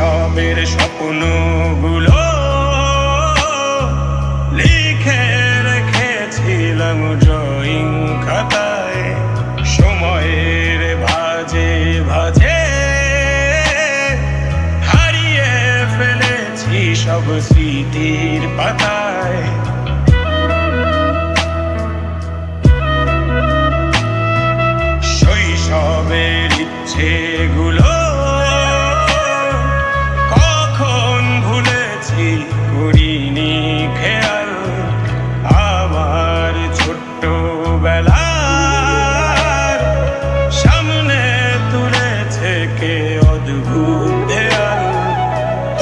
শৈশবের স্বপ্নগুলো লিখে রেখেছিলাম ড্রয়িং খাতায়। সময়ের ভাজে ভাজে হারিয়ে ফেলেছি সব স্মৃতির পাতায়।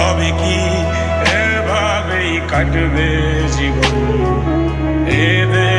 তবে কি এভাবেই কাটবে জীবন? এদের